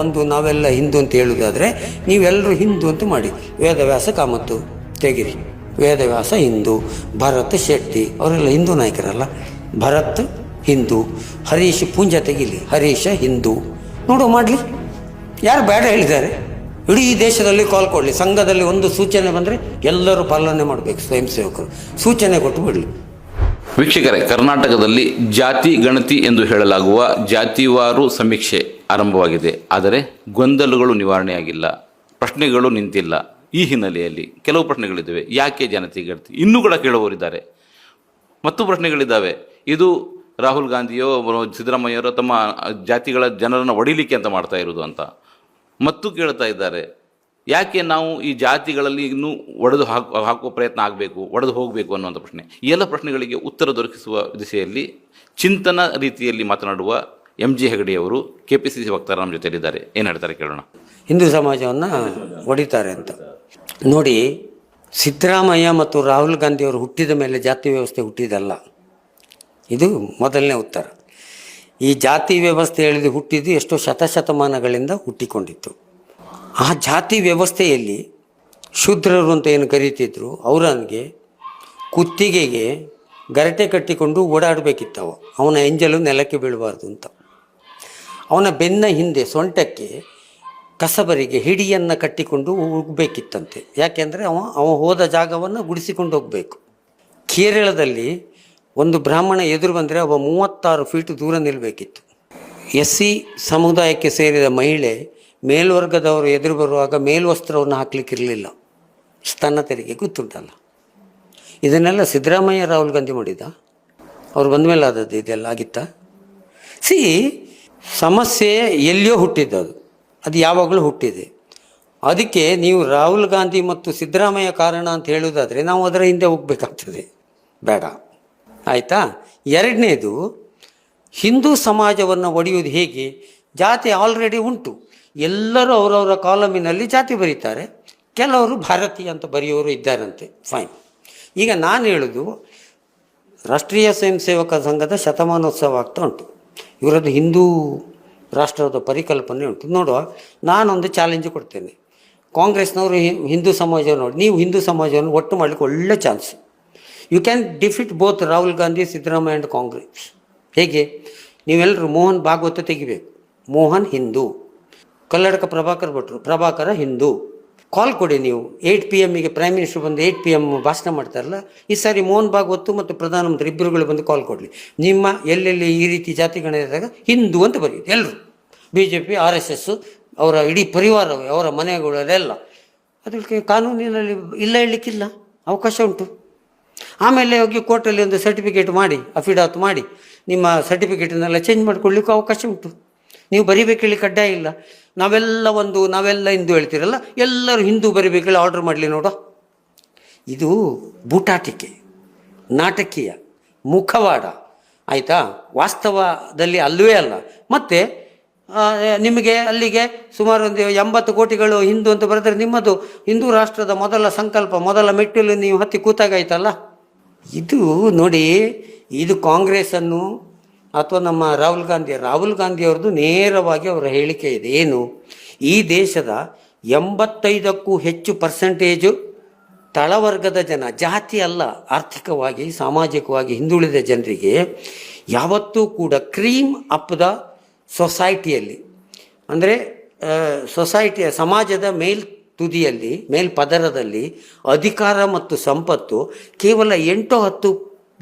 ಒಂದು ನಾವೆಲ್ಲ ಹಿಂದೂ ಅಂತ ಹೇಳುವುದಾದ್ರೆ ನೀವೆಲ್ಲರೂ ಹಿಂದೂ ಅಂತ ಮಾಡಿ. ವೇದವ್ಯಾಸ ಕಾಮತ್ತು ತೆಗಿರಿ. ವೇದವ್ಯಾಸ ಹಿಂದೂ, ಭರತ್ ಶೆಟ್ಟಿ, ಅವರೆಲ್ಲ ಹಿಂದೂ ನಾಯಕರಲ್ಲ. ಭರತ್ ಹಿಂದೂ, ಹರೀಶ್ ಪುಂಜ ತೆಗಿಲಿ. ಹರೀಶ ಹಿಂದೂ. ನೋಡು ಮಾಡಲಿ. ಯಾರು ಬೇಡ ಹೇಳಿದ್ದಾರೆ. ಇಡೀ ದೇಶದಲ್ಲಿ ಕಾಲ್ ಕೊಡಲಿ. ಸಂಘದಲ್ಲಿ ಒಂದು ಸೂಚನೆ ಬಂದರೆ ಎಲ್ಲರೂ ಪಾಲನೆ ಮಾಡಬೇಕು ಸ್ವಯಂ ಸೇವಕರು. ಸೂಚನೆ ಕೊಟ್ಟು ಬಿಡಲಿ. ವೀಕ್ಷಕರೇ, ಕರ್ನಾಟಕದಲ್ಲಿ ಜಾತಿ ಗಣತಿ ಎಂದು ಹೇಳಲಾಗುವ ಜಾತಿವಾರು ಸಮೀಕ್ಷೆ. ಆರಂಭವಾಗಿದೆ. ಆದರೆ ಗೊಂದಲಗಳು ನಿವಾರಣೆಯಾಗಿಲ್ಲ. ಪ್ರಶ್ನೆಗಳು ನಿಂತಿಲ್ಲ. ಈ ಹಿನ್ನೆಲೆಯಲ್ಲಿ ಕೆಲವು ಪ್ರಶ್ನೆಗಳಿದ್ದಾವೆ. ಯಾಕೆ ಜನತೆ ಗಣತಿ ಇನ್ನೂ ಕೂಡ ಕೇಳುವವರಿದ್ದಾರೆ ಮತ್ತು ಪ್ರಶ್ನೆಗಳಿದ್ದಾವೆ. ಇದು ರಾಹುಲ್ ಗಾಂಧಿಯೋ ಸಿದ್ದರಾಮಯ್ಯರೋ ತಮ್ಮ ಜಾತಿಗಳ ಜನರನ್ನು ಒಡಿಲಿಕ್ಕೆ ಅಂತ ಮಾಡ್ತಾ ಇರೋದು ಅಂತ. ಮತ್ತು ಕೇಳ್ತಾ ಇದ್ದಾರೆ. ಯಾಕೆ ನಾವು ಈ ಜಾತಿಗಳಲ್ಲಿ ಇನ್ನೂ ಒಡೆದು ಹಾಕು, ಹಾಕುವ ಪ್ರಯತ್ನ ಆಗಬೇಕು, ಒಡೆದು ಹೋಗಬೇಕು ಅನ್ನುವಂಥ ಪ್ರಶ್ನೆ. ಈ ಎಲ್ಲ ಪ್ರಶ್ನೆಗಳಿಗೆ ಉತ್ತರ ದೊರಕಿಸುವ ದಿಸೆಯಲ್ಲಿ ಚಿಂತನ ರೀತಿಯಲ್ಲಿ ಮಾತನಾಡುವ ಎಂ ಜಿ ಹೆಗಡೆಯವರು ಕೆ ಪಿ ಸಿ ಸಿ ವಕ್ತಾರ ನಮ್ಮ ಏನು ಹೇಳ್ತಾರೆ ಕೇಳೋಣ. ಹಿಂದೂ ಸಮಾಜವನ್ನು ಹೊಡಿತಾರೆ ಅಂತ. ನೋಡಿ, ಸಿದ್ದರಾಮಯ್ಯ ಮತ್ತು ರಾಹುಲ್ ಗಾಂಧಿಯವರು ಹುಟ್ಟಿದ ಮೇಲೆ ಜಾತಿ ವ್ಯವಸ್ಥೆ ಹುಟ್ಟಿದಲ್ಲ. ಇದು ಮೊದಲನೇ ಉತ್ತರ. ಈ ಜಾತಿ ವ್ಯವಸ್ಥೆ ಹೇಳಿದು ಹುಟ್ಟಿದ್ದು ಎಷ್ಟೋ ಶತಶತಮಾನಗಳಿಂದ ಹುಟ್ಟಿಕೊಂಡಿತ್ತು. ಆ ಜಾತಿ ವ್ಯವಸ್ಥೆಯಲ್ಲಿ ಶೂದ್ರರು ಅಂತ ಏನು ಕರೀತಿದ್ರು ಅವರಂಗೆ ಕುತ್ತಿಗೆಗೆ ಗರಟೆ ಕಟ್ಟಿಕೊಂಡು ಓಡಾಡಬೇಕಿತ್ತವ. ಅವನ ಎಂಜಲು ನೆಲಕ್ಕೆ ಬೀಳಬಾರ್ದು ಅಂತ. ಅವನ ಬೆನ್ನ ಹಿಂದೆ ಸೊಂಟಕ್ಕೆ ಕಸಬರಿಗೆ ಹಿಡಿಯನ್ನು ಕಟ್ಟಿಕೊಂಡು ಹೋಗಬೇಕಿತ್ತಂತೆ ಯಾಕೆಂದರೆ ಅವ ಅವ ಹೋದ ಜಾಗವನ್ನು ಗುಡಿಸಿಕೊಂಡು ಹೋಗಬೇಕು. ಕೇರಳದಲ್ಲಿ ಒಂದು ಬ್ರಾಹ್ಮಣ ಎದುರು ಬಂದರೆ ಅವ ಮೂವತ್ತಾರು ಫೀಟ್ ದೂರ ನಿಲ್ಲಬೇಕಿತ್ತು ಎಸ್ ಸಿ ಸಮುದಾಯಕ್ಕೆ ಸೇರಿದ ಮಹಿಳೆ ಮೇಲ್ವರ್ಗದವರು ಎದುರು ಬರುವಾಗ ಮೇಲ್ವಸ್ತ್ರವನ್ನು ಹಾಕ್ಲಿಕ್ಕಿರಲಿಲ್ಲ. ಸ್ತನ ತೆರಿಗೆ ಗೊತ್ತುಂಟಲ್ಲ. ಇದನ್ನೆಲ್ಲ ಸಿದ್ದರಾಮಯ್ಯ ರಾಹುಲ್ ಗಾಂಧಿ ಮಾಡಿದ. ಅವ್ರು ಬಂದ ಮೇಲೆ ಆದದ್ದು ಇದೆಲ್ಲ ಆಗಿತ್ತಾ? ಸಿ ಸಮಸ್ಯೆ ಎಲ್ಲಿಯೋ ಹುಟ್ಟಿದ್ದದು. ಅದು ಯಾವಾಗಲೂ ಹುಟ್ಟಿದೆ. ಅದಕ್ಕೆ ನೀವು ರಾಹುಲ್ ಗಾಂಧಿ ಮತ್ತು ಸಿದ್ದರಾಮಯ್ಯ ಕಾರಣ ಅಂತ ಹೇಳುವುದಾದರೆ ನಾವು ಅದರ ಹಿಂದೆ ಹೋಗಬೇಕಾಗ್ತದೆ. ಬೇಡ. ಆಯಿತಾ? ಎರಡನೇದು, ಹಿಂದೂ ಸಮಾಜವನ್ನು ಒಡೆಯುವುದು ಹೇಗೆ? ಜಾತಿ ಆಲ್ರೆಡಿ ಉಂಟು. ಎಲ್ಲರೂ ಅವರವರ ಕಾಲಮಿನಲ್ಲಿ ಜಾತಿ ಬರೀತಾರೆ. ಕೆಲವರು ಭಾರತೀಯ ಅಂತ ಬರೆಯೋರು ಇದ್ದಾರಂತೆ. ಫೈನ್ ಈಗ ನಾನು ಹೇಳೋದು, ರಾಷ್ಟ್ರೀಯ ಸ್ವಯಂ ಸೇವಕ ಸಂಘದ ಶತಮಾನೋತ್ಸವ ಆಗ್ತಾ ಉಂಟು. ಇವರದ್ದು ಹಿಂದೂ ರಾಷ್ಟ್ರದ ಪರಿಕಲ್ಪನೆ ಉಂಟು. ನೋಡುವ, ನಾನೊಂದು ಚಾಲೆಂಜ್ ಕೊಡ್ತೇನೆ. ಕಾಂಗ್ರೆಸ್ನವರು ಹಿಂದೂ ಸಮಾಜವನ್ನು ನೋಡಿ, ನೀವು ಹಿಂದೂ ಸಮಾಜವನ್ನು ಒಟ್ಟು ಮಾಡಲಿಕ್ಕೆ ಒಳ್ಳೆ chance you can defeat both Rahul Gandhi Siddaramaiah and Congress ಹೇಗೆ? ನೀವೆಲ್ಲರೂ ಮೋಹನ್ ಭಾಗವತ ತೆಗಿಬೇಕು. ಮೋಹನ್ ಹಿಂದೂ. ಕಲ್ಲಡಕ ಪ್ರಭಾಕರ್ ಭಟ್ರು, ಪ್ರಭಾಕರ ಹಿಂದೂ. ಕಾಲ್ ಕೊಡಿ ನೀವು. ಏಯ್ಟ್ ಪಿ ಎಮ್ಮಿಗೆ ಪ್ರೈಮ್ ಮಿನಿಸ್ಟರ್ ಬಂದು ಏಯ್ಟ್ ಪಿ ಎಂ ಭಾಷಣ ಮಾಡ್ತಾರಲ್ಲ, ಈ ಸಾರಿ ಮೋಹನ್ ಭಾಗವತ್ತು ಮತ್ತು ಪ್ರಧಾನಮಂತ್ರಿ ಇಬ್ಬರುಗಳು ಬಂದು ಕಾಲ್ ಕೊಡಲಿ. ನಿಮ್ಮ ಎಲ್ಲೆಲ್ಲಿ ಈ ರೀತಿ ಜಾತಿ ಇದ್ದಾಗ ಹಿಂದೂ ಅಂತ ಬರೆಯುತ್ತೆ ಎಲ್ಲರೂ B J P R S S ಅವರ ಇಡೀ ಪರಿವಾರ ಅವರ ಮನೆಗಳೆಲ್ಲ ಅದಕ್ಕೆ ಕಾನೂನಿನಲ್ಲಿ ಇಲ್ಲ ಹೇಳಲಿಕ್ಕಿಲ್ಲ, ಅವಕಾಶ ಉಂಟು. ಆಮೇಲೆ ಹೋಗಿ ಕೋರ್ಟಲ್ಲಿ ಒಂದು ಸರ್ಟಿಫಿಕೇಟ್ ಮಾಡಿ, ಅಫಿಡಾತ್ ಮಾಡಿ, ನಿಮ್ಮ ಸರ್ಟಿಫಿಕೇಟನ್ನೆಲ್ಲ ಚೇಂಜ್ ಮಾಡ್ಕೊಳ್ಳಿಕ್ಕೂ ಅವಕಾಶ ಉಂಟು. ನೀವು ಬರಿಬೇಕು ಹೇಳಿ ಕಡ್ಡಾಯ ಇಲ್ಲ. ನಾವೆಲ್ಲ ಒಂದು, ನಾವೆಲ್ಲ ಹಿಂದೂ ಹೇಳ್ತೀರಲ್ಲ, ಎಲ್ಲರೂ ಹಿಂದೂ ಬರಿಬೇಕು ಹೇಳಿ ಆರ್ಡರ್ ಮಾಡಲಿ ನೋಡೋ. ಇದು ಬೂಟಾಟಿಕೆ, ನಾಟಕೀಯ, ಮುಖವಾಡ, ಆಯಿತಾ? ವಾಸ್ತವದಲ್ಲಿ ಅಲ್ಲವೇ ಅಲ್ಲ. ಮತ್ತು ನಿಮಗೆ ಅಲ್ಲಿಗೆ ಸುಮಾರು ಒಂದು ಎಂಬತ್ತು ಕೋಟಿಗಳು ಹಿಂದೂ ಅಂತ ಬರೆದ್ರೆ ನಿಮ್ಮದು ಹಿಂದೂ ರಾಷ್ಟ್ರದ ಮೊದಲ ಸಂಕಲ್ಪ, ಮೊದಲ ಮೆಟ್ಟಿಲು ನೀವು ಹತ್ತಿ ಕೂತಾಗಾಯ್ತಲ್ಲ? ಇದು ನೋಡಿ, ಇದು ಕಾಂಗ್ರೆಸ್ಸನ್ನು ಅಥವಾ ನಮ್ಮ ರಾಹುಲ್ ಗಾಂಧಿ ರಾಹುಲ್ ಗಾಂಧಿ ಅವ್ರದ್ದು ನೇರವಾಗಿ ಅವರ ಹೇಳಿಕೆ ಇದೆ. ಏನು? ಈ ದೇಶದ ಎಂಬತ್ತೈದಕ್ಕೂ ಹೆಚ್ಚು ಪರ್ಸೆಂಟೇಜು ತಳವರ್ಗದ ಜನ, ಜಾತಿ ಅಲ್ಲ, ಆರ್ಥಿಕವಾಗಿ, ಸಾಮಾಜಿಕವಾಗಿ ಹಿಂದುಳಿದ ಜನರಿಗೆ ಯಾವತ್ತೂ ಕೂಡ ಕ್ರೀಮ್ ಅಪ್ ದ ಸೊಸೈಟಿಯಲ್ಲಿ ಅಂದರೆ ಸೊಸೈಟಿಯ ಸಮಾಜದ ಮೇಲ್ ತುದಿಯಲ್ಲಿ ಮೇಲ್ಪದರದಲ್ಲಿ ಅಧಿಕಾರ ಮತ್ತು ಸಂಪತ್ತು ಕೇವಲ ಎಂಟು ಹತ್ತು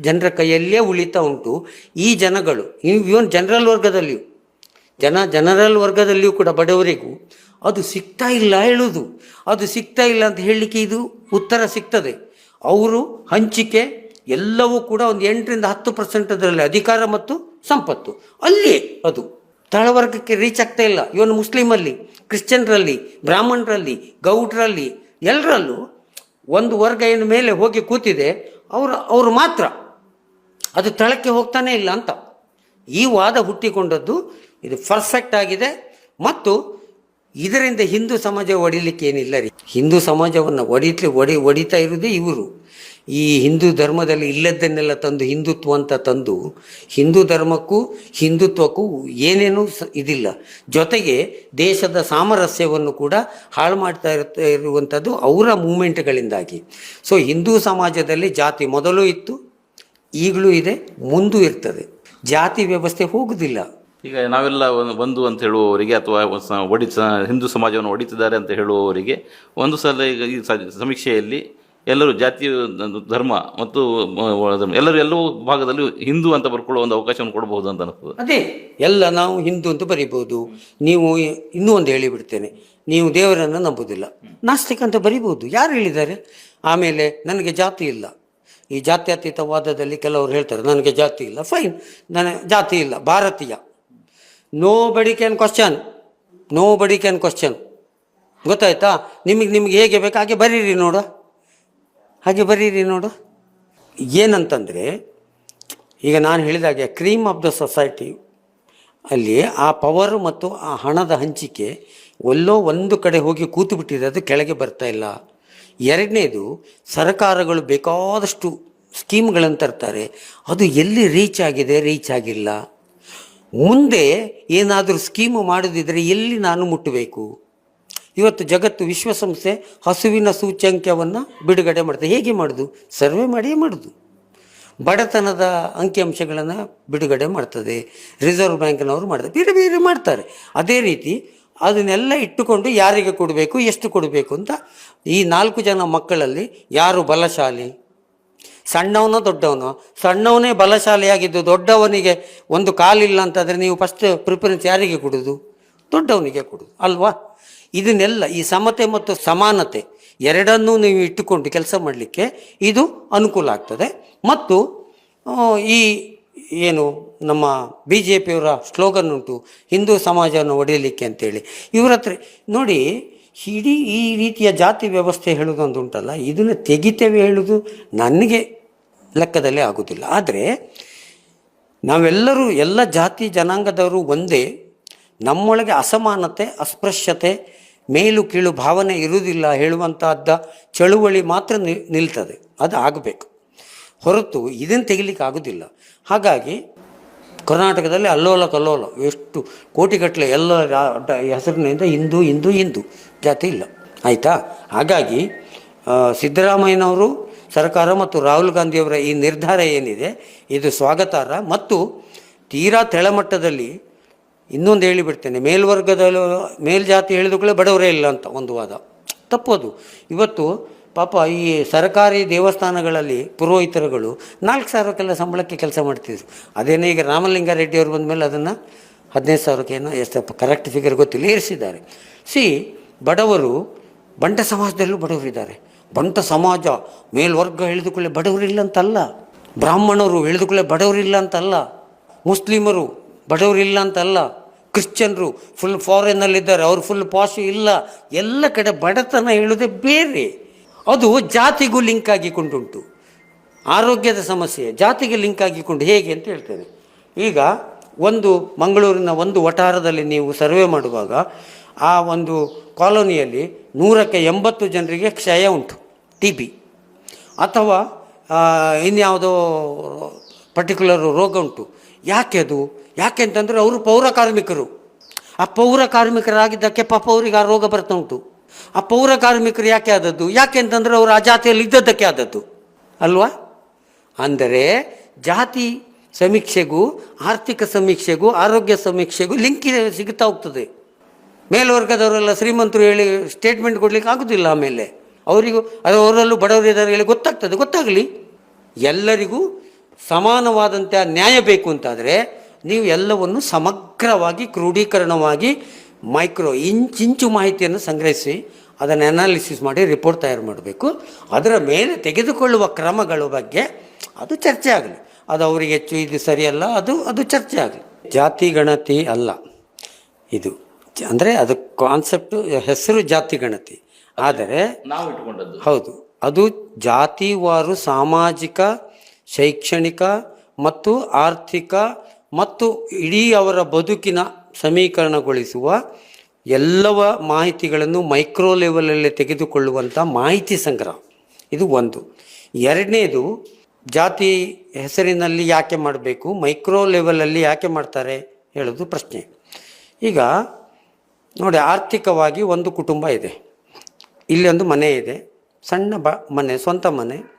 ಜನರ ಕೈಯಲ್ಲೇ ಉಳಿತಾ ಉಂಟು. ಈ ಜನಗಳು ಇವನ್ ಜನರಲ್ ವರ್ಗದಲ್ಲಿಯೂ, ಜನ ಜನರಲ್ ವರ್ಗದಲ್ಲಿಯೂ ಕೂಡ ಬಡವರಿಗೂ ಅದು ಸಿಗ್ತಾ ಇಲ್ಲ ಹೇಳುವುದು ಅದು ಸಿಗ್ತಾ ಇಲ್ಲ ಅಂತ ಹೇಳಲಿಕ್ಕೆ ಇದು ಉತ್ತರ ಸಿಗ್ತದೆ. ಅವರು ಹಂಚಿಕೆ ಎಲ್ಲವೂ ಕೂಡ ಒಂದು ಎಂಟರಿಂದ ಹತ್ತು ಪರ್ಸೆಂಟ್ ಅದರಲ್ಲಿ ಅಧಿಕಾರ ಮತ್ತು ಸಂಪತ್ತು. ಅಲ್ಲಿಯೇ ಅದು ತಳವರ್ಗಕ್ಕೆ ರೀಚ್ ಆಗ್ತಾ ಇಲ್ಲ. ಇವನು ಮುಸ್ಲಿಮಲ್ಲಿ ಕ್ರಿಶ್ಚಿಯನ್ರಲ್ಲಿ ಬ್ರಾಹ್ಮಣರಲ್ಲಿ, ಗೌಡ್ರಲ್ಲಿ, ಎಲ್ಲರಲ್ಲೂ ಒಂದು ವರ್ಗ ಏನು ಮೇಲೆ ಹೋಗಿ ಕೂತಿದೆ. ಅವರು ಅವರು ಮಾತ್ರ. ಅದು ತಳಕ್ಕೆ ಹೋಗ್ತಾನೆ ಇಲ್ಲ ಅಂತ. ಈ ವಾದ ಹುಟ್ಟಿಕೊಂಡದ್ದು ಇದು ಪರ್ಫೆಕ್ಟ್ ಆಗಿದೆ ಮತ್ತು ಇದರಿಂದ ಹಿಂದೂ ಸಮಾಜ ಒಡಿಲಿಕ್ಕೆ ಏನಿಲ್ಲ ರೀ. ಹಿಂದೂ ಸಮಾಜವನ್ನು ಒಡಿತ್ಲಿ ಒಡಿ, ಒಡಿತಾ ಇರೋದೇ ಇವರು. ಈ ಹಿಂದೂ ಧರ್ಮದಲ್ಲಿ ಇಲ್ಲದನ್ನೆಲ್ಲ ತಂದು ಹಿಂದುತ್ವ ಅಂತ ತಂದು ಹಿಂದೂ ಧರ್ಮಕ್ಕೂ ಹಿಂದುತ್ವಕ್ಕೂ ಏನೇನೂ ಇದಿಲ್ಲ. ಜೊತೆಗೆ ದೇಶದ ಸಾಮರಸ್ಯವನ್ನು ಕೂಡ ಹಾಳು ಮಾಡ್ತಾ ಇರುವಂಥದ್ದು ಅವರ ಮೂಮೆಂಟ್ಗಳಿಂದಾಗಿ ಸೊ ಹಿಂದೂ ಸಮಾಜದಲ್ಲಿ ಜಾತಿ ಮೊದಲು ಇತ್ತು ಈಗಲೂ ಇದೆ ಮುಂದೂ ಇರ್ತದೆ. ಜಾತಿ ವ್ಯವಸ್ಥೆ ಹೋಗುದಿಲ್ಲ. ಈಗ ನಾವೆಲ್ಲ ಒಂದು ಬಂಧು ಅಂತ ಹೇಳುವವರಿಗೆ ಅಥವಾ ಒಡಿತ ಒಡಿ ಹಿಂದೂ ಸಮಾಜವನ್ನು ಒಡಿತಿದ್ದಾರೆ ಅಂತ ಹೇಳುವವರಿಗೆ ಒಂದು ಸಲ ಈಗ ಈ ಸಮೀಕ್ಷೆಯಲ್ಲಿ ಎಲ್ಲರೂ ಜಾತಿ ಧರ್ಮ ಮತ್ತು ಎಲ್ಲರೂ ಎಲ್ಲೋ ಭಾಗದಲ್ಲಿ ಹಿಂದೂ ಅಂತ ಬರ್ಕೊಳ್ಳೋ ಒಂದು ಅವಕಾಶವನ್ನು ಕೊಡಬಹುದು ಅಂತ ಅನಿಸ್ತದೆ ಅದೇ ಎಲ್ಲ ನಾವು ಹಿಂದೂ ಅಂತ ಬರಿಬೋದು ನೀವು ಇನ್ನೂ ಒಂದು ಹೇಳಿಬಿಡ್ತೇನೆ. ನೀವು ದೇವರನ್ನು ನಂಬುವುದಿಲ್ಲ ನಾಸ್ತಿಕ ಅಂತ ಬರಿಬೋದು ಯಾರು ಹೇಳಿದ್ದಾರೆ? ಆಮೇಲೆ ನನಗೆ ಜಾತಿ ಇಲ್ಲ. ಈ ಜಾತ್ಯತೀತವಾದದಲ್ಲಿ ಕೆಲವರು ಹೇಳ್ತಾರೆ, ನನಗೆ ಜಾತಿ ಇಲ್ಲ ಫೈನ್ ನನಗೆ ಜಾತಿ ಇಲ್ಲ, ಭಾರತೀಯ. Nobody can question nobody can question ಗೊತ್ತಾಯ್ತಾ? ನಿಮಗೆ ನಿಮಗೆ ಹೇಗೆ ಬೇಕು ಹಾಗೆ ಬರೀರಿ ನೋಡು. ಹಾಗೆ ಬರೀರಿ ನೋಡು. ಏನಂತಂದರೆ, ಈಗ ನಾನು ಹೇಳಿದಾಗೆ ಕ್ರೀಮ್ ಆಫ್ ದ ಸೊಸೈಟಿ ಅಲ್ಲಿ ಆ ಪವರ್ ಮತ್ತು ಆ ಹಣದ ಹಂಚಿಕೆ ಎಲ್ಲೋ ಒಂದು ಕಡೆ ಹೋಗಿ ಕೂತು ಬಿಟ್ಟಿದೆ, ಅದು ಕೆಳಗೆ ಬರ್ತಾ ಇಲ್ಲ. ಎರಡನೇದು ಸರ್ಕಾರಗಳು ಬೇಕಾದಷ್ಟು ಸ್ಕೀಮ್ಗಳನ್ನು ತರ್ತಾರೆ. ಅದು ಎಲ್ಲಿ ರೀಚ್ ಆಗಿದೆ, ರೀಚ್ ಆಗಿಲ್ಲ. ಮುಂದೆ ಏನಾದರೂ ಸ್ಕೀಮ್ ಮಾಡೋದಿದ್ರೆ ಎಲ್ಲಿ ನಾನು ಮುಟ್ಟಬೇಕು? ಇವತ್ತು ಜಗತ್ತು ವಿಶ್ವಸಂಸ್ಥೆ ಹಸುವಿನ ಸೂಚ್ಯಂಕವನ್ನು ಬಿಡುಗಡೆ ಮಾಡ್ತದೆ. ಹೇಗೆ ಮಾಡೋದು? ಸರ್ವೆ ಮಾಡಿಯೇ ಮಾಡೋದು. ಬಡತನದ ಅಂಕಿಅಂಶಗಳನ್ನು ಬಿಡುಗಡೆ ಮಾಡ್ತದೆ. ರಿಸರ್ವ್ ಬ್ಯಾಂಕ್ನವರು ಮಾಡ್ತಾರೆ. ಬೇರೆ ಬೇರೆ ಮಾಡ್ತಾರೆ. ಅದೇ ರೀತಿ ಅದನ್ನೆಲ್ಲ ಇಟ್ಟುಕೊಂಡು ಯಾರಿಗೆ ಕೊಡಬೇಕು, ಎಷ್ಟು ಕೊಡಬೇಕು ಅಂತ ಈ ನಾಲ್ಕು ಜನ ಮಕ್ಕಳಲ್ಲಿ ಯಾರು ಬಲಶಾಲಿ? ಸಣ್ಣವನೋ ದೊಡ್ಡವನೋ? ಸಣ್ಣವನೇ ಬಲಶಾಲಿಯಾಗಿದ್ದು ದೊಡ್ಡವನಿಗೆ ಒಂದು ಕಾಲಿಲ್ಲ ಅಂತಂದರೆ ನೀವು ಫಸ್ಟ್ ಪ್ರಿಫರೆನ್ಸ್ ಯಾರಿಗೆ ಕೊಡೋದು? ದೊಡ್ಡವನಿಗೆ ಕೊಡೋದು, ಅಲ್ವಾ? ಇದನ್ನೆಲ್ಲ ಈ ಸಮತೆ ಮತ್ತು ಸಮಾನತೆ ಎರಡನ್ನೂ ನೀವು ಇಟ್ಟುಕೊಂಡು ಕೆಲಸ ಮಾಡಲಿಕ್ಕೆ ಇದು ಅನುಕೂಲ ಆಗ್ತದೆ. ಮತ್ತು ಈ ಏನು ನಮ್ಮ ಬಿ ಜೆ ಪಿಯವರ ಸ್ಲೋಗನ್ ಉಂಟು, ಹಿಂದೂ ಸಮಾಜವನ್ನು ಒಡೆಯಲಿಕ್ಕೆ ಅಂತೇಳಿ. ಇವರ ಹತ್ರ ನೋಡಿ, ಇಡೀ ಈ ರೀತಿಯ ಜಾತಿ ವ್ಯವಸ್ಥೆ ಹೇಳೋದೊಂದು ಉಂಟಲ್ಲ, ಇದನ್ನು ತೆಗಿತೇವೆ ಹೇಳೋದು ನನಗೆ ಲೆಕ್ಕದಲ್ಲಿ ಆಗೋದಿಲ್ಲ. ಆದರೆ, ನಾವೆಲ್ಲರೂ ಎಲ್ಲ ಜಾತಿ ಜನಾಂಗದವರು ಒಂದೇ, ನಮ್ಮೊಳಗೆ ಅಸಮಾನತೆ, ಅಸ್ಪೃಶ್ಯತೆ, ಮೇಲು ಕೀಳು ಭಾವನೆ ಇರುವುದಿಲ್ಲ ಹೇಳುವಂತಹದ್ದ ಚಳುವಳಿ ಮಾತ್ರ ನಿಲ್ತದೆ. ಅದು ಆಗಬೇಕು. ಹೊರತು ಇದನ್ನು ತೆಗಿಲಿಕ್ಕೆ ಆಗೋದಿಲ್ಲ. ಹಾಗಾಗಿ ಕರ್ನಾಟಕದಲ್ಲಿ ಅಲ್ಲೋಲ ಕಲ್ಲೋಲ, ಎಷ್ಟು ಕೋಟಿಗಟ್ಟಲೆ ಎಲ್ಲ ಹೆಸರಿನಿಂದ ಹಿಂದೂ ಹಿಂದೂ ಹಿಂದೂ ಜಾತಿ ಇಲ್ಲ. ಆಯಿತಾ? ಹಾಗಾಗಿ ಸಿದ್ದರಾಮಯ್ಯನವರು ಸರ್ಕಾರ ಮತ್ತು ರಾಹುಲ್ ಗಾಂಧಿಯವರ ಈ ನಿರ್ಧಾರ ಏನಿದೆ, ಇದು ಸ್ವಾಗತಾರ್ಹ. ಮತ್ತು ತೀರಾ ತೆಳಮಟ್ಟದಲ್ಲಿ ಇನ್ನೊಂದು ಹೇಳಿಬಿಡ್ತೇನೆ, ಮೇಲ್ವರ್ಗದಲ್ಲೂ ಮೇಲ್ಜಾತಿ ಹೇಳಿದ ಬಡವರೇ ಇಲ್ಲ ಅಂತ ಒಂದು ವಾದ. ತಪ್ಪೋದು ಇವತ್ತು ಪಾಪ ಈ ಸರ್ಕಾರಿ ದೇವಸ್ಥಾನಗಳಲ್ಲಿ ಪುರೋಹಿತರುಗಳು ನಾಲ್ಕು ಸಾವಿರಕ್ಕೆಲ್ಲ ಸಂಬಳಕ್ಕೆ ಕೆಲಸ ಮಾಡ್ತಿದ್ರು. ಅದೇನೇ ಈಗ ರಾಮಲಿಂಗಾರೆಡ್ಡಿ ಅವರು ಬಂದಮೇಲೆ ಅದನ್ನು ಹದಿನೈದು ಸಾವಿರಕ್ಕೇನೋ ಎಷ್ಟು ಕರೆಕ್ಟ್ ಫಿಗರ್ ಗೊತ್ತಿಲ್ಲ, ಏರಿಸಿದ್ದಾರೆ. ಸಿ, ಬಡವರು, ಬಂಟ ಸಮಾಜದಲ್ಲೂ ಬಡವರಿದ್ದಾರೆ. ಬಂಟ ಸಮಾಜ, ಮೇಲ್ವರ್ಗ ಹೇಳಿದುಕೊಳ್ಳೆ ಬಡವರಿಲ್ಲ ಅಂತಲ್ಲ ಬ್ರಾಹ್ಮಣರು ಹೇಳಿದುಕೊಳ್ಳೆ ಬಡವರಿಲ್ಲ ಅಂತಲ್ಲ ಮುಸ್ಲಿಮರು ಬಡವರಿಲ್ಲ ಅಂತಲ್ಲ ಕ್ರಿಶ್ಚಿಯನ್ರು ಫುಲ್ ಫಾರಿನ್ನಲ್ಲಿದ್ದಾರೆ ಅವರು ಫುಲ್ ಪಾಶು ಇಲ್ಲ. ಎಲ್ಲ ಕಡೆ ಬಡತನ ಹೇಳೋದೇ ಬೇರೆ. ಅದು ಜಾತಿಗೂ ಲಿಂಕ್ ಆಗಿಕೊಂಡುಂಟು. ಆರೋಗ್ಯದ ಸಮಸ್ಯೆ, ಜಾತಿಗೆ ಲಿಂಕ್ ಆಗಿಕೊಂಡು ಹೇಗೆ ಅಂತ ಹೇಳ್ತೇನೆ. ಈಗ ಒಂದು ಮಂಗಳೂರಿನ ಒಂದು ವಠಾರದಲ್ಲಿ ನೀವು ಸರ್ವೆ ಮಾಡುವಾಗ ಆ ಒಂದು ಕಾಲೋನಿಯಲ್ಲಿ ನೂರಕ್ಕೆ ಎಂಬತ್ತು ಜನರಿಗೆ ಕ್ಷಯ ಉಂಟು, ಟಿ ಬಿ. ಅಥವಾ ಇನ್ಯಾವುದೋ ಪರ್ಟಿಕ್ಯುಲರ್ ರೋಗ ಉಂಟು. ಯಾಕೆ ಅದು? ಯಾಕೆ ಅಂತಂದರೆ ಅವರು ಪೌರ ಕಾರ್ಮಿಕರು. ಆ ಪೌರ ಕಾರ್ಮಿಕರಾಗಿದ್ದಕ್ಕೆ ಪಾಪ ಅವರಿಗೆ ಆ ರೋಗ ಬರ್ತಾ ಉಂಟು. ಆ ಪೌರ ಕಾರ್ಮಿಕರು ಯಾಕೆ ಆದದ್ದು? ಯಾಕೆ ಅಂತಂದರೆ ಅವರು ಆ ಜಾತಿಯಲ್ಲಿ ಇದ್ದದ್ದಕ್ಕೆ ಆದದ್ದು. ಅಲ್ವಾ? ಅಂದರೆ ಜಾತಿ ಸಮೀಕ್ಷೆಗೂ, ಆರ್ಥಿಕ ಸಮೀಕ್ಷೆಗೂ, ಆರೋಗ್ಯ ಸಮೀಕ್ಷೆಗೂ ಲಿಂಕ್ ಸಿಗುತ್ತಾ ಹೋಗ್ತದೆ. ಮೇಲ್ವರ್ಗದವರೆಲ್ಲ ಶ್ರೀಮಂತರು ಹೇಳಿ ಸ್ಟೇಟ್ಮೆಂಟ್ ಕೊಡಲಿಕ್ಕೆ ಆಗೋದಿಲ್ಲ ಆಮೇಲೆ. ಅವರಿಗೂ, ಅದು ಅವರಲ್ಲೂ ಬಡವರಿದ್ದಾರೆ ಹೇಳಿ ಗೊತ್ತಾಗ್ತದೆ. ಗೊತ್ತಾಗಲಿ? ಎಲ್ಲರಿಗೂ ಸಮಾನವಾದಂಥ ನ್ಯಾಯ ಬೇಕು ಅಂತಾದರೆ ನೀವು ಎಲ್ಲವನ್ನು ಸಮಗ್ರವಾಗಿ ಕ್ರೋಢೀಕರಣವಾಗಿ ಮೈಕ್ರೋ ಇಂಚಿಂಚು ಮಾಹಿತಿಯನ್ನು ಸಂಗ್ರಹಿಸಿ ಅದನ್ನು ಅನಾಲಿಸಿಸ್ ಮಾಡಿ ರಿಪೋರ್ಟ್ ತಯಾರು ಮಾಡಬೇಕು. ಅದರ ಮೇಲೆ ತೆಗೆದುಕೊಳ್ಳುವ ಕ್ರಮಗಳ ಬಗ್ಗೆ ಅದು ಚರ್ಚೆ ಆಗಲಿ. ಅದು ಅವರಿಗೆ ಹೆಚ್ಚು ಇದು ಸರಿಯಲ್ಲ ಅದು ಅದು ಚರ್ಚೆ ಆಗಲಿ. ಜಾತಿ ಗಣತಿ ಅಲ್ಲ. ಇದು ಅಂದರೆ ಅದು ಕಾನ್ಸೆಪ್ಟು ಹೆಸರು ಜಾತಿ ಗಣತಿ. ಆದರೆ ನಾವು ಇಟ್ಕೊಂಡದ್ದು. ಹೌದು. ಅದು ಜಾತಿವಾರು ಸಾಮಾಜಿಕ ಶೈಕ್ಷಣಿಕ ಮತ್ತು ಆರ್ಥಿಕ ಮತ್ತು ಇಡೀ ಅವರ ಬದುಕಿನ ಸಮೀಕರಣಗೊಳಿಸುವ ಎಲ್ಲವ ಮಾಹಿತಿಗಳನ್ನು ಮೈಕ್ರೋ ಲೆವೆಲಲ್ಲಿ ತೆಗೆದುಕೊಳ್ಳುವಂಥ ಮಾಹಿತಿ ಸಂಗ್ರಹ. ಇದು ಒಂದು. ಎರಡನೇದು, ಜಾತಿ ಹೆಸರಿನಲ್ಲಿ ಯಾಕೆ ಮಾಡಬೇಕು, ಮೈಕ್ರೋ ಲೆವೆಲಲ್ಲಿ ಯಾಕೆ ಮಾಡ್ತಾರೆ ಹೇಳೋದು ಪ್ರಶ್ನೆ. ಈಗ ನೋಡಿ, ಆರ್ಥಿಕವಾಗಿ ಒಂದು ಕುಟುಂಬ ಇದೆ. ಇಲ್ಲಿ ಒಂದು ಮನೆ ಇದೆ, ಸಣ್ಣ ಬ ಮನೆ, ಸ್ವಂತ ಮನೆ.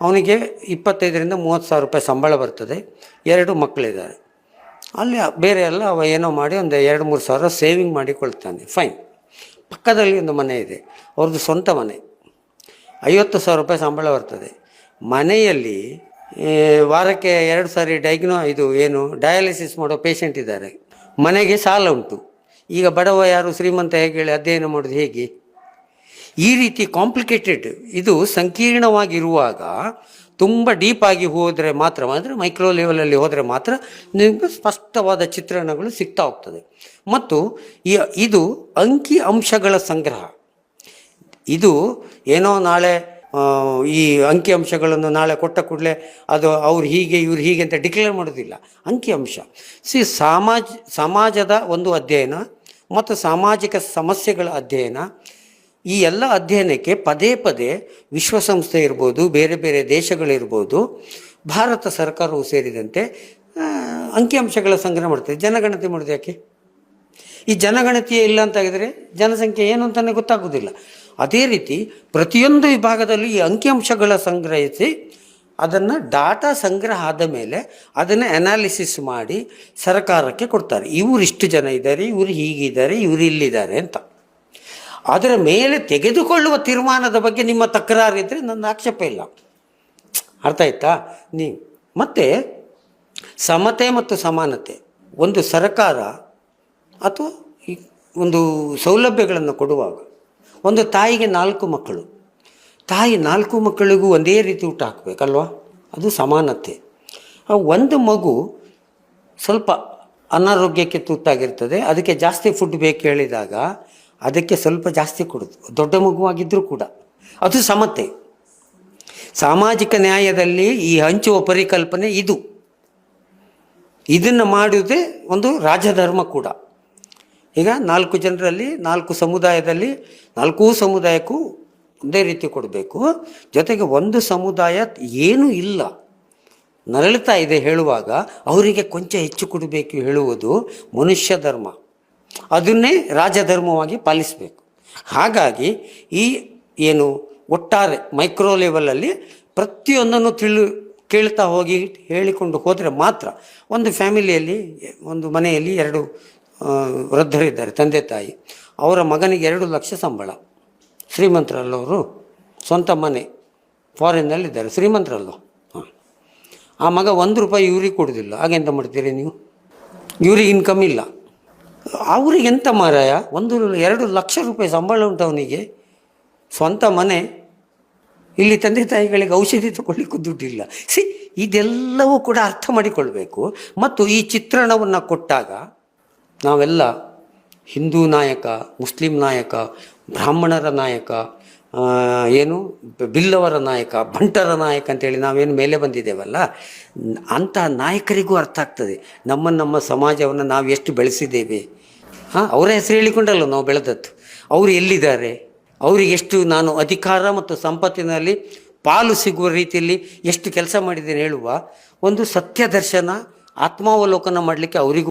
ಅವನಿಗೆ ಇಪ್ಪತ್ತೈದರಿಂದ ಮೂವತ್ತು ಸಾವಿರ ರೂಪಾಯಿ ಸಂಬಳ ಬರ್ತದೆ, ಎರಡು ಮಕ್ಕಳಿದ್ದಾರೆ. ಅಲ್ಲಿ ಬೇರೆ ಎಲ್ಲ ಅವ ಏನೋ ಮಾಡಿ ಒಂದು ಎರಡು ಮೂರು ಸಾವಿರ ಸೇವಿಂಗ್ ಮಾಡಿಕೊಳ್ತಾನೆ. ಫೈನ್ ಪಕ್ಕದಲ್ಲಿ ಒಂದು ಮನೆ ಇದೆ. ಅವ್ರದ್ದು ಸ್ವಂತ ಮನೆ. ಐವತ್ತು ಸಾವಿರ ರೂಪಾಯಿ ಸಂಬಳ ಬರ್ತದೆ. ಮನೆಯಲ್ಲಿ ವಾರಕ್ಕೆ ಎರಡು ಸಾರಿ ಡೈಗ್ನೋ ಇದು ಏನು ಡಯಾಲಿಸಿಸ್ ಮಾಡೋ ಪೇಷಂಟ್ ಇದ್ದಾರೆ. ಮನೆಗೆ ಸಾಲ ಉಂಟು. ಈಗ ಬಡವ ಯಾರು ಶ್ರೀಮಂತ ಹೇಗೆ ಹೇಳಿ ಅಧ್ಯಯನ ಮಾಡೋದು ಹೇಗೆ? ಈ ರೀತಿ ಕಾಂಪ್ಲಿಕೇಟೆಡ್ ಇದು ಸಂಕೀರ್ಣವಾಗಿರುವಾಗ ತುಂಬ ಡೀಪ್ ಆಗಿ ಹೋದರೆ ಮಾತ್ರ, ಅಂದರೆ ಮೈಕ್ರೋ ಲೆವೆಲಲ್ಲಿ ಹೋದರೆ ಮಾತ್ರ ನಿಮಗೆ ಸ್ಪಷ್ಟವಾದ ಚಿತ್ರಣಗಳು ಸಿಗ್ತಾ ಹೋಗ್ತದೆ. ಮತ್ತು ಈ, ಇದು ಅಂಕಿ ಅಂಶಗಳ ಸಂಗ್ರಹ. ಇದು ಏನೋ ನಾಳೆ ಈ ಅಂಕಿ ಅಂಶಗಳನ್ನು ನಾಳೆ ಕೊಟ್ಟ ಕೂಡಲೇ ಅದು ಅವ್ರು ಹೀಗೆ, ಇವ್ರು ಹೀಗೆ ಅಂತ ಡಿಕ್ಲೇರ್ ಮಾಡೋದಿಲ್ಲ. ಅಂಕಿ ಅಂಶ. ಸಿ, ಸಮಾಜ, ಸಮಾಜದ ಒಂದು ಅಧ್ಯಯನ, ಮತ್ತು ಸಾಮಾಜಿಕ ಸಮಸ್ಯೆಗಳ ಅಧ್ಯಯನ ಈ ಎಲ್ಲ ಅಧ್ಯಯನಕ್ಕೆ ಪದೇ ಪದೇ ವಿಶ್ವಸಂಸ್ಥೆ ಇರ್ಬೋದು, ಬೇರೆ ಬೇರೆ ದೇಶಗಳಿರ್ಬೋದು ಭಾರತ ಸರ್ಕಾರವು ಸೇರಿದಂತೆ ಅಂಕಿಅಂಶಗಳ ಸಂಗ್ರಹ ಮಾಡ್ತದೆ. ಜನಗಣತಿ ಮಾಡೋದು ಯಾಕೆ? ಈ ಜನಗಣತಿಯೇ ಇಲ್ಲ ಅಂತಾಗಿದ್ರೆ ಜನಸಂಖ್ಯೆ ಏನು ಅಂತಲೇ ಗೊತ್ತಾಗೋದಿಲ್ಲ. ಅದೇ ರೀತಿ ಪ್ರತಿಯೊಂದು ವಿಭಾಗದಲ್ಲಿ ಈ ಅಂಕಿಅಂಶಗಳ ಸಂಗ್ರಹಿಸಿ ಅದನ್ನು ಡಾಟಾ ಸಂಗ್ರಹ ಆದ ಮೇಲೆ ಅದನ್ನು ಅನಾಲಿಸಿಸ್ ಮಾಡಿ ಸರ್ಕಾರಕ್ಕೆ ಕೊಡ್ತಾರೆ. ಇವರು ಇಷ್ಟು ಜನ ಇದ್ದಾರೆ, ಇವರು ಹೀಗಿದ್ದಾರೆ, ಇವರು ಇಲ್ಲಿದ್ದಾರೆ ಅಂತ. ಅದರ ಮೇಲೆ ತೆಗೆದುಕೊಳ್ಳುವ ತೀರ್ಮಾನದ ಬಗ್ಗೆ ನಿಮ್ಮ ತಕರಾರಿದ್ದರೆ ನನ್ನ ಆಕ್ಷೇಪ ಇಲ್ಲ. ಅರ್ಥ ಆಯ್ತಾ? ನೀ, ಮತ್ತು ಸಮತೆ ಮತ್ತು ಸಮಾನತೆ ಒಂದು ಸರ್ಕಾರ ಅಥವಾ ಒಂದು ಸೌಲಭ್ಯಗಳನ್ನು ಕೊಡುವಾಗ ಒಂದು ತಾಯಿಗೆ ನಾಲ್ಕು ಮಕ್ಕಳು. ತಾಯಿ ನಾಲ್ಕು ಮಕ್ಕಳಿಗೂ ಒಂದೇ ರೀತಿ ಊಟ ಹಾಕಬೇಕಲ್ವಾ? ಅದು ಸಮಾನತೆ. ಒಂದು ಮಗು ಸ್ವಲ್ಪ ಅನಾರೋಗ್ಯಕ್ಕೆ ತುತ್ತಾಗಿರ್ತದೆ, ಅದಕ್ಕೆ ಜಾಸ್ತಿ ಫುಡ್ ಬೇಕು ಹೇಳಿದಾಗ ಅದಕ್ಕೆ ಸ್ವಲ್ಪ ಜಾಸ್ತಿ ಕೊಡೋದು. ದೊಡ್ಡ ಮಗುವಾಗಿದ್ದರೂ ಕೂಡ. ಅದು ಸಮತೆ. ಸಾಮಾಜಿಕ ನ್ಯಾಯದಲ್ಲಿ ಈ ಹಂಚುವ ಪರಿಕಲ್ಪನೆ ಇದು. ಇದನ್ನು ಮಾಡುವುದೇ ಒಂದು ರಾಜಧರ್ಮ ಕೂಡ. ಈಗ ನಾಲ್ಕು ಜನರಲ್ಲಿ, ನಾಲ್ಕು ಸಮುದಾಯದಲ್ಲಿ, ನಾಲ್ಕೂ ಸಮುದಾಯಕ್ಕೂ ಒಂದೇ ರೀತಿ ಕೊಡಬೇಕು. ಜೊತೆಗೆ ಒಂದು ಸಮುದಾಯ ಏನೂ ಇಲ್ಲ. ನರಳುತ್ತಾ ಇದೆ ಹೇಳುವಾಗ, ಅವರಿಗೆ ಕೊಂಚ ಹೆಚ್ಚು ಕೊಡಬೇಕು ಹೇಳುವುದು ಮನುಷ್ಯ ಧರ್ಮ. ಅದನ್ನೇ ರಾಜಧರ್ಮವಾಗಿ ಪಾಲಿಸಬೇಕು. ಹಾಗಾಗಿ ಈ ಏನು ಒಟ್ಟಾರೆ ಮೈಕ್ರೋ ಲೆವೆಲಲ್ಲಿ ಪ್ರತಿಯೊಂದನ್ನು ತಿಳಿ ಕೇಳ್ತಾ ಹೋಗಿ ಹೇಳಿಕೊಂಡು ಹೋದರೆ ಮಾತ್ರ ಒಂದು ಫ್ಯಾಮಿಲಿಯಲ್ಲಿ ಒಂದು ಮನೆಯಲ್ಲಿ ಎರಡು ವೃದ್ಧರಿದ್ದಾರೆ ತಂದೆ, ತಾಯಿ. ಅವರ ಮಗನಿಗೆ ಎರಡು ಲಕ್ಷ ಸಂಬಳ. ಶ್ರೀಮಂತರಲ್ಲವರು ಸ್ವಂತ ಮನೆ ಫಾರಿನ್ನಲ್ಲಿದ್ದಾರೆ ಶ್ರೀಮಂತರಲ್ಲೋ. ಹಾಂ ಆ ಮಗ ಒಂದು ರೂಪಾಯಿ ಇವ್ರಿಗೆ ಕೊಡೋದಿಲ್ಲ. ಹಾಗೆಂತ ಮಾಡ್ತೀರಿ ನೀವು? ಇವ್ರಿಗೆ ಇನ್ಕಮ್ ಇಲ್ಲ. ಅವ್ರಿಗೆ ಎಂತ ಮಾರಾಯ? ಒಂದು ಎರಡು ಲಕ್ಷ ರೂಪಾಯಿ ಸಂಬಳ ಉಂಟು ಅವನಿಗೆ. ಸ್ವಂತ ಮನೆ. ಇಲ್ಲಿ ತಂದೆ ತಾಯಿಗಳಿಗೆ ಔಷಧಿ ತಗೊಳ್ಳಿಕ್ಕೂ ದುಡ್ಡಿಲ್ಲ. ಸಿ ಇದೆಲ್ಲವೂ ಕೂಡ ಅರ್ಥ ಮಾಡಿಕೊಳ್ಬೇಕು. ಮತ್ತು ಈ ಚಿತ್ರಣವನ್ನು ಕೊಟ್ಟಾಗ ನಾವೆಲ್ಲ ಹಿಂದೂ ನಾಯಕ, ಮುಸ್ಲಿಂ ನಾಯಕ, ಬ್ರಾಹ್ಮಣರ ನಾಯಕ ಏನು, ಬಿಲ್ಲವರ ನಾಯಕ, ಭಂಟರ ನಾಯಕ ಅಂತೇಳಿ ನಾವೇನು ಮೇಲೆ ಬಂದಿದ್ದೇವಲ್ಲ, ಅಂತಹ ನಾಯಕರಿಗೂ ಅರ್ಥ ಆಗ್ತದೆ. ನಮ್ಮ ನಮ್ಮ ಸಮಾಜವನ್ನು ನಾವು ಎಷ್ಟು ಬೆಳೆಸಿದ್ದೇವೆ. ಹಾಂ, ಅವರ ಹೆಸರು ಹೇಳಿಕೊಂಡಲ್ಲ ನಾವು ಬೆಳೆದದ್ದು. ಅವರು ಎಲ್ಲಿದ್ದಾರೆ? ಅವರಿಗೆ ಎಷ್ಟು ನಾನು ಅಧಿಕಾರ ಮತ್ತು ಸಂಪತ್ತಿನಲ್ಲಿ ಪಾಲು ಸಿಗುವ ರೀತಿಯಲ್ಲಿ ಎಷ್ಟು ಕೆಲಸ ಮಾಡಿದ್ದೇನೆ ಹೇಳುವ ಒಂದು ಸತ್ಯ ದರ್ಶನ ಆತ್ಮಾವಲೋಕನ ಮಾಡಲಿಕ್ಕೆ ಅವರಿಗೂ